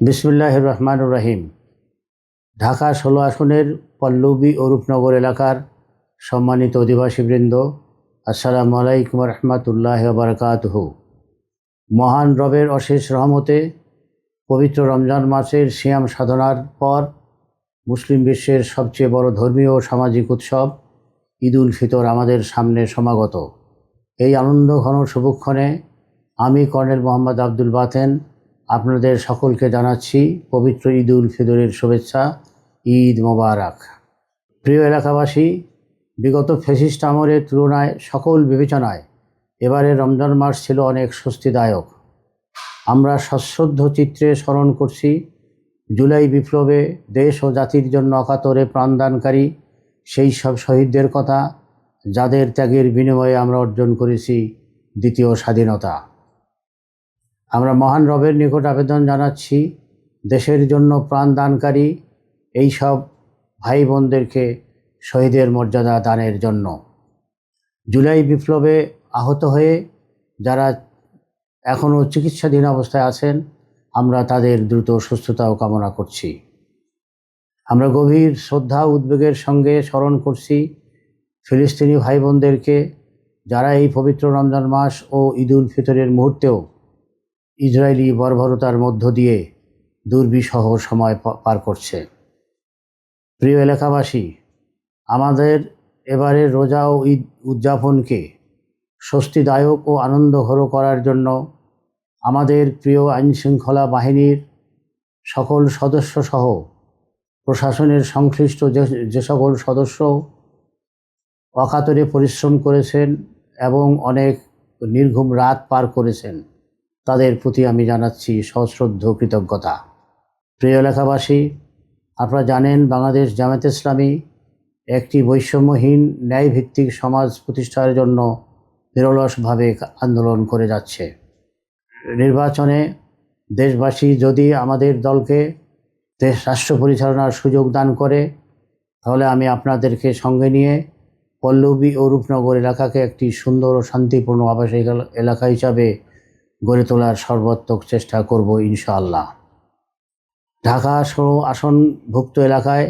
বিসমুল্লাহ রহমান রহিম ঢাকা ষোলো আসনের পল্লবী ও রূপনগর এলাকার সম্মানিত অধিবাসীবৃন্দ, আসসালামু আলাইকুম রহমতুল্লাহ বারকাতহ। মহান রবের অশেষ রহমতে পবিত্র রমজান মাসের সিয়াম সাধনার পর মুসলিম বিশ্বের সবচেয়ে বড় ধর্মীয় ও সামাজিক উৎসব ঈদ উল ফিতর আমাদের সামনে সমাগত। এই আনন্দ ঘন শুভক্ষণে আমি কর্নেল মোহাম্মদ আব্দুল বাতেন আপনাদের সকলকে জানাচ্ছি পবিত্র ঈদ উল ফিতরের শুভেচ্ছা, ঈদ মোবারক। প্রিয় এলাকাবাসী, বিগত ফেসিস্ট আমলের তুলনায় সকল বিবেচনায় এবারে রমজান মাস ছিল অনেক স্বস্তিদায়ক। আমরা সশ্রদ্ধ চিত্রে স্মরণ করছি, জুলাই বিপ্লবে দেশ ও জাতির জন্য অকাতরে প্রাণদানকারী সেই সব শহীদদের কথা, যাদের ত্যাগের বিনিময়ে আমরা অর্জন করেছি দ্বিতীয় স্বাধীনতা। আমরা মহান রবের নিকট আবেদন জানাচ্ছি, দেশের জন্য প্রাণদানকারী এই সব ভাই বোনদেরকে শহীদের মর্যাদা দানের জন্য। জুলাই বিপ্লবে আহত হয়ে যারা এখনও চিকিৎসাধীন অবস্থায় আছেন, আমরা তাদের দ্রুত সুস্থতাও কামনা করছি। আমরা গভীর শ্রদ্ধা উদ্বেগের সঙ্গে স্মরণ করছি ফিলিস্তিনি ভাই বোনদেরকে যারা এই পবিত্র রমজান মাস ও ঈদ উল ফিতরের মুহূর্তেও ইসরায়েলি বর্বরতার মধ্য দিয়ে দুর্বিষহ সময় পার করছে। প্রিয় এলাকাবাসী, আমাদের এবারে রোজা ও ঈদ উদযাপনকে স্বস্তিদায়ক ও আনন্দঘর করার জন্য আমাদের প্রিয় আইনশৃঙ্খলা বাহিনীর সকল সদস্য সহ প্রশাসনের সংশ্লিষ্ট যে সকল সদস্য অকাতরে পরিশ্রম করেছেন এবং অনেক নির্ঘুম রাত পার করেছেন। তাদের প্রতি আমি জানাচ্ছি সশ্রদ্ধ কৃতজ্ঞতা। প্রিয় এলাকাবাসী আপনারা জানেন বাংলাদেশ জামাত ইসলামী একটি বৈষম্যহীন ন্যায়ভিত্তিক সমাজ প্রতিষ্ঠার জন্য নিরলসভাবে আন্দোলন করে যাচ্ছে। নির্বাচনে দেশবাসী যদি আমাদের দলকে দেশ রাষ্ট্র পরিচালনার সুযোগ দান করে, তাহলে আমি আপনাদেরকে সঙ্গে নিয়ে পল্লবী ও রূপনগর এলাকাকে একটি সুন্দর ও শান্তিপূর্ণ আবাসিক এলাকা হিসাবে গড়ে তোলার সর্বাত্মক চেষ্টা করব ইনশাআল্লাহ। ঢাকা সহ আসনভুক্ত এলাকায়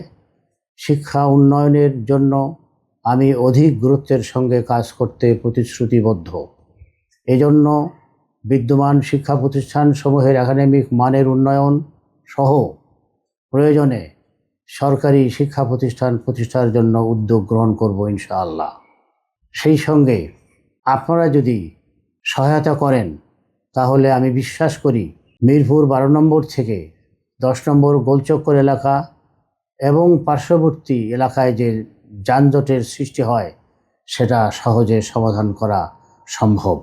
শিক্ষা উন্নয়নের জন্য আমি অধিক গুরুত্বের সঙ্গে কাজ করতে প্রতিশ্রুতিবদ্ধ। এজন্য বিদ্যমান শিক্ষা প্রতিষ্ঠানসমূহের একাডেমিক মানের উন্নয়ন সহ প্রয়োজনে সরকারি শিক্ষা প্রতিষ্ঠান প্রতিষ্ঠার জন্য উদ্যোগ গ্রহণ করব ইনশাআল্লাহ। সেই সঙ্গে আপনারা যদি সহায়তা করেন তাহলে আমি বিশ্বাস করি মিরপুর বারো নম্বর থেকে দশ নম্বর গোলচক্কর এলাকা এবং পার্শ্ববর্তী এলাকায় যে যানজটের সৃষ্টি হয়, সেটা সহজে সমাধান করা সম্ভব।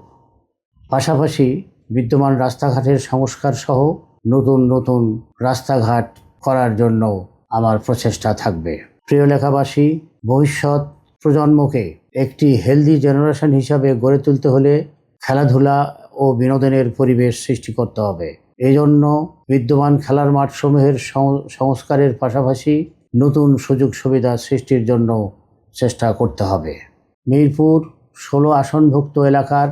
পাশাপাশি বিদ্যমান রাস্তাঘাটের সংস্কার সহ নতুন নতুন রাস্তাঘাট করার জন্য আমার প্রচেষ্টা থাকবে। প্রিয় লেখাবাসী ভবিষ্যৎ প্রজন্মকে একটি হেলদি জেনারেশন হিসাবে গড়ে তুলতে হলে খেলাধুলা ও বিনোদনের পরিবেশ সৃষ্টি করতে হবে। এই জন্য বিদ্যমান খেলার মাঠসমূহের সংস্কারের পাশাপাশি নতুন সুযোগ সুবিধা সৃষ্টির জন্য চেষ্টা করতে হবে। মিরপুর ষোলো আসনভুক্ত এলাকার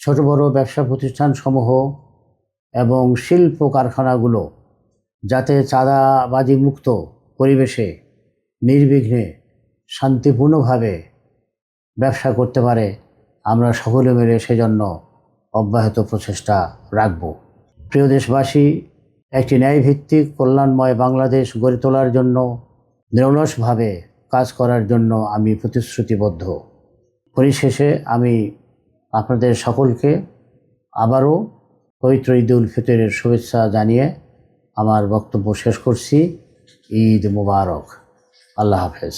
ছোট বড় ব্যবসা প্রতিষ্ঠানসমূহ এবং শিল্প কারখানাগুলো যাতে চাঁদাবাজি মুক্ত পরিবেশে নির্বিঘ্নে শান্তিপূর্ণভাবে ব্যবসা করতে পারে, আমরা সকলে মিলে সেজন্য অব্যাহত প্রচেষ্টা রাখব। প্রিয় দেশবাসী, একটি ন্যায়ভিত্তিক, কল্যাণময় বাংলাদেশ গড়ে তোলার জন্য, নিরলসভাবে কাজ করার জন্য আমি প্রতিশ্রুতিবদ্ধ। পরিশেষে আমি আপনাদের সকলকে আবারও পবিত্র ঈদ উল ফিতরের শুভেচ্ছা জানিয়ে আমার বক্তব্য শেষ করছি। ঈদ মুবারক। আল্লাহ হাফেজ।